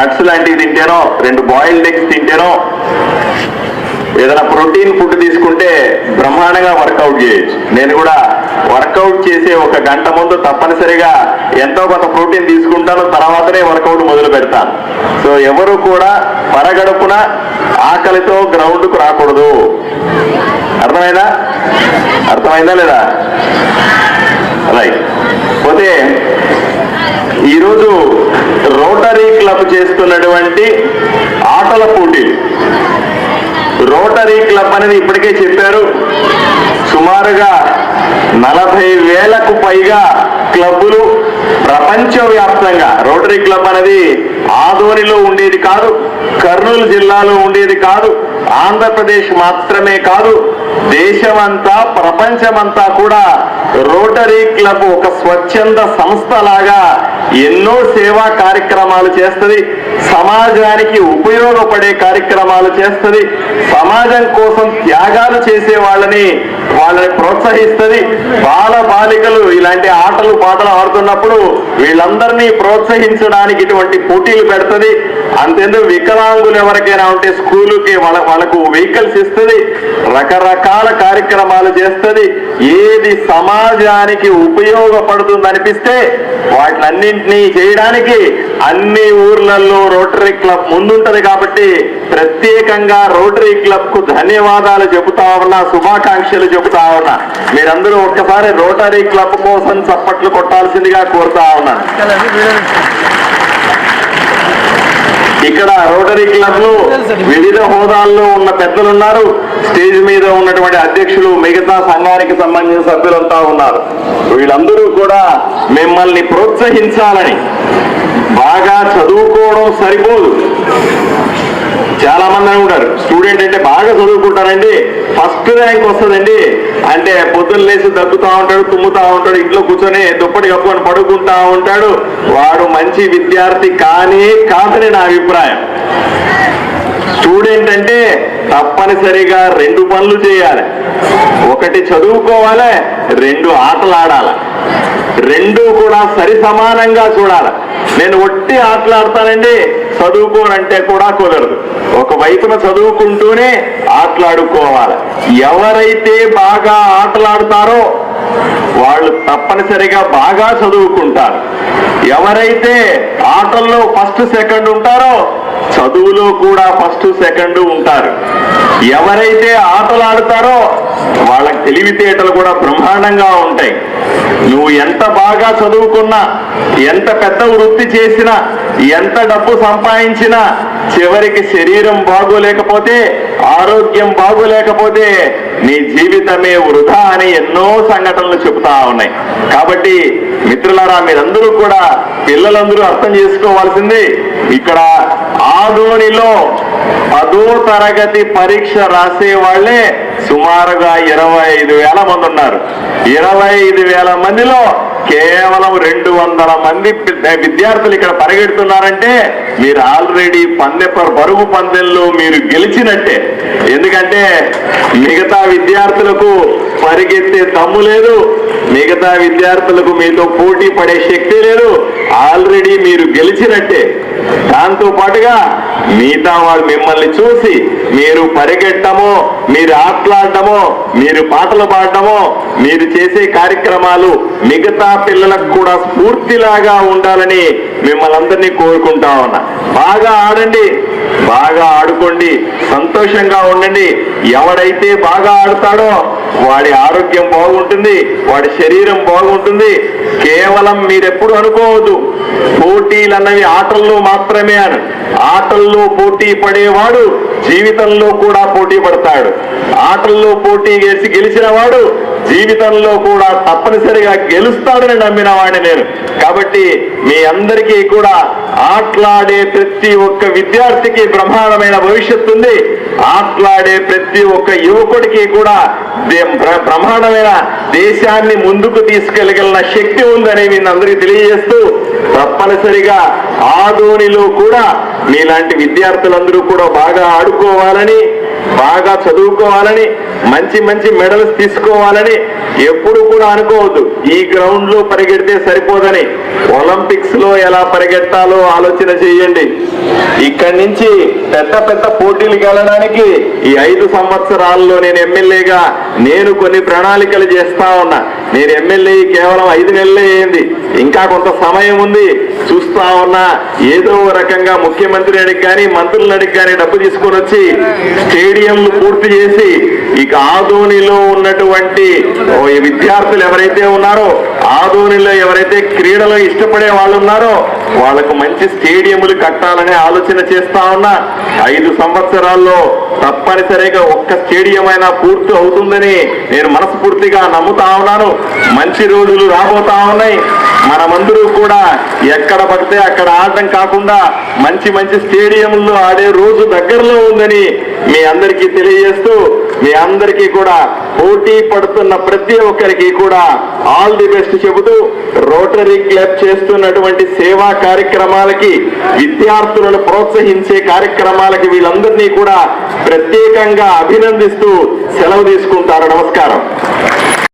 Nuts లాంటివి తింటేనో రెండు boiled eggs తింటేనో ఏదైనా ప్రోటీన్ ఫుడ్ తీసుకుంటే బ్రహ్మాండంగా వర్కౌట్ చేయొచ్చు. నేను కూడా వర్కౌట్ చేసే ఒక గంట ముందు తప్పనిసరిగా ఎంతో కొంత ప్రోటీన్ తీసుకుంటాను తర్వాతనే వర్కౌట్ మొదలు పెడతాను. సో ఎవరు కూడా పరగడుపున ఆకలితో గ్రౌండ్కు రాకూడదు. అర్థమైందా? అర్థమైందా లేదా? రైట్. పోతే ఈరోజు రోటరీ క్లబ్ చేస్తున్నటువంటి ఆటల పోటీలు రోటరీ క్లబ్ అనేది ఇప్పటికే చెప్పారు. సుమారుగా నలభై వేలకు పైగా క్లబ్బులు ప్రపంచవ్యాప్తంగా రోటరీ క్లబ్ అనేది ఆదోనిలో ఉండేది కాదు కర్నూలు జిల్లాలో ఉండేది కాదు ఆంధ్రప్రదేశ్ మాత్రమే కాదు దేశమంతా ప్రపంచమంతా కూడా రోటరీ క్లబ్ ఒక స్వచ్ఛంద సంస్థలాగా ఎన్నో సేవా కార్యక్రమాలు చేస్తుంది సమాజానికి ఉపయోగపడే కార్యక్రమాలు చేస్తుంది సమాజం కోసం త్యాగాలు చేసే వాళ్ళని వాళ్ళని ప్రోత్సహిస్తుంది. బాల బాలికలు ఇలాంటి ఆటలు పాటలు ఆడుతున్నప్పుడు వీళ్ళందరినీ ప్రోత్సహించడానికి ఇటువంటి పోటీలు పెడుతుంది. అంతెందుకు వికలాంగులు ఎవరికైనా ఉంటే స్కూలుకి వాళ్ళ వాళ్ళకు వెహికల్స్ ఇస్తుంది. రకరకాల కార్యక్రమాలు చేస్తుంది. ఏది సమాజానికి ఉపయోగపడుతుంది అనిపిస్తే వాటినన్నింటినీ చేయడానికి అన్ని ఊర్లలో రోటరీ క్లబ్ ముందుంటది కాబట్టి ప్రత్యేకంగా రోటరీ క్లబ్కు ధన్యవాదాలు చెబుతా ఉన్నా. శుభాకాంక్షలు చెబుతా ఉన్నా. మీరందరూ ఒక్కసారి రోటరీ క్లబ్ కోసం చప్పట్లు కొట్టాల్సిందిగా కోరుతా ఉన్నా. ఇక్కడ రోటరీ క్లబ్లో వివిధ హోదాల్లో ఉన్న పెద్దలు ఉన్నారు స్టేజ్ మీద ఉన్నటువంటి అధ్యక్షులు మిగతా సంఘానికి సంబంధించిన సభ్యులంతా ఉన్నారు. వీళ్ళందరూ కూడా మిమ్మల్ని ప్రోత్సహించాలని. బాగా చదువుకోవడం సరిపోదు. చాలా మంది అనుకుంటారు స్టూడెంట్ అంటే బాగా చదువుకుంటారండి. ఫస్ట్ ర్యాంక్ వస్తుందండి. అంటే పొద్దున్న లేచి దగ్గుతా ఉంటాడు తుమ్ముతా ఉంటాడు ఇంట్లో కూర్చొని దుప్పటి కప్పుకొని పడుకుంటా ఉంటాడు. వాడు మంచి విద్యార్థి కానీ కాదని నా అభిప్రాయం. స్టూడెంట్ అంటే తప్పనిసరిగా రెండు పనులు చేయాలి. ఒకటి చదువుకోవాలి రెండు ఆటలు ఆడాలి రెండు కూడా సరి సమానంగా చూడాలి. నేను ఒట్టి ఆటలాడతానండి. చదువుకోనంటే కూడా కుదరదు. ఒక వైపున చదువుకుంటూనే ఆటలాడుకోవాలి. ఎవరైతే బాగా ఆటలాడతారో వాళ్ళు తప్పనిసరిగా బాగా చదువుకుంటారు. ఎవరైతే ఆటల్లో ఫస్ట్ సెకండ్ ఉంటారో చదువులో కూడా ఫస్ట్ సెకండ్ ఉంటారు. ఎవరైతే ఆటలు ఆడతారో వాళ్ళకి తెలివితేటలు కూడా బ్రహ్మాండంగా ఉంటాయి. నువ్వు ఎంత బాగా చదువుకున్నా ఎంత పెద్ద వృత్తి చేసినా ఎంత డబ్బు సంపాదించినా చివరికి శరీరం బాగోలేకపోతే ఆరోగ్యం బాగోలేకపోతే నీ జీవితమే వృధా అని ఎన్నో సంఘటనలు చెబుతా ఉన్నాయి. కాబట్టి మిత్రులారా మీరందరూ కూడా పిల్లలందరూ అర్థం చేసుకోవాల్సింది ఇక్కడ ఆదోనిలో పదో తరగతి పరీక్ష రాసే వాళ్ళే సుమారుగా ఇరవై ఐదు వేల మంది ఉన్నారు. ఇరవై ఐదు వేల మందిలో కేవలం రెండు వందల మంది విద్యార్థులు ఇక్కడ పరిగెడుతున్నారంటే మీరు ఆల్రెడీ పందె పరుగు పందెల్లో మీరు గెలిచినట్టే. ఎందుకంటే మిగతా విద్యార్థులకు పరిగెత్తే దమ్ము లేదు మిగతా విద్యార్థులకు మీతో పోటీ పడే శక్తి లేదు ఆల్రెడీ మీరు గెలిచినట్టే. దాంతో పాటుగా మిగతా వారు మిమ్మల్ని చూసి మీరు పరిగెట్టమో మీరు ఆటలాడటమో మీరు పాటలు పాడటమో మీరు చేసే కార్యక్రమాలు మిగతా పిల్లలకు కూడా స్ఫూర్తిలాగా ఉండాలని మిమ్మల్ని అందరినీ కోరుకుంటా ఉన్నా. బాగా ఆడండి బాగా ఆడుకోండి సంతోషంగా ఉండండి. ఎవడైతే బాగా ఆడతాడో వాడి ఆరోగ్యం బాగుంటుంది వాడి శరీరం బాగుంటుంది. కేవలం మీరెప్పుడు అనుకోవద్దు పోటీలు అన్నవి ఆటల్లో మాత్రమే అని. ఆటల్లో పోటీ పడేవాడు జీవితంలో కూడా పోటీ పడతాడు. ఆటల్లో పోటీ వేసి గెలిచిన వాడు జీవితంలో కూడా తప్పనిసరిగా గెలుస్తాడని నమ్మిన వాడిని నేను. కాబట్టి మీ అందరికీ కూడా ఆటలాడే ప్రతి ఒక్క విద్యార్థికి బ్రహ్మాండమైన భవిష్యత్తు ఉంది. ఆట్లాడే ప్రతి ఒక్క యువకుడికి కూడా దే- బ్రహ్మాండమైన దేశాన్ని ముందుకు తీసుకెళ్ళగలిగిన శక్తి ఉందని మీ అందరికీ తెలియజేస్తూ తప్పనిసరిగా ఆదోనిలో కూడా మీలాంటి విద్యార్థులందరూ కూడా బాగా ఆడుకోవాలని బాగా చదువుకోవాలని మంచి మంచి మెడల్స్ తీసుకోవాలని ఎప్పుడు కూడా అనుకోవద్దు. ఈ గ్రౌండ్లో పరిగెడితే సరిపోదని. ఒలింపిక్స్లో ఎలా పరిగెట్టాలో ఆలోచన చేయండి. ఇక్కడి నుంచి పెద్ద పెద్ద పోటీలు గెలడానికి ఈ ఐదు సంవత్సరాల్లో నేను ఎమ్మెల్యేగా నేను కొన్ని ప్రణాళికలు చేస్తా ఉన్నా. నేను ఎమ్మెల్యే కేవలం ఐదు నెలలే అయింది. ఇంకా కొంత సమయం ఉంది. చూస్తా ఉన్నా ఏదో రకంగా ముఖ్యమంత్రి అడిగి కానీ మంత్రులను అడిగి కానీ డబ్బు తీసుకొని వచ్చి స్టేడియంలు పూర్తి చేసి ఇక ఆదోనిలో ఉన్నటువంటి విద్యార్థులు ఎవరైతే ఉన్నారో ఆదోనిలో ఎవరైతే క్రీడలు ఇష్టపడే వాళ్ళు ఉన్నారో వాళ్ళకు మంచి స్టేడియంలు కట్టాలనే ఆలోచన చేస్తా ఉన్నా ఐదు సంవత్సరాల్లో తప్పనిసరిగా ఒక్క స్టేడియం అయినా పూర్తి అవుతుందని నేను మనస్ఫూర్తిగా నమ్ముతా ఉన్నాను. మంచి రోజులు రాబోతా ఉన్నాయి. మనమందరూ కూడా ఎక్కడ పడితే అక్కడ ఆడటం కాకుండా మంచి మంచి స్టేడియంలో ఆడే రోజు దగ్గరలో ఉందని మీ అందరికీ తెలియజేస్తూ మీ అందరికీ కూడా పోటీ పడుతున్న ప్రతి ఒక్కరికి కూడా ఆల్ ది బెస్ట్ చెబుతూ రోటరీ క్లబ్ చేస్తున్నటువంటి సేవా కార్యక్రమాలకి విద్యార్థులను ప్రోత్సహించే కార్యక్రమాలకి వీళ్ళందరినీ కూడా ప్రత్యేకంగా అభినందిస్తూ సెలవు తీసుకుంటారు. నమస్కారం.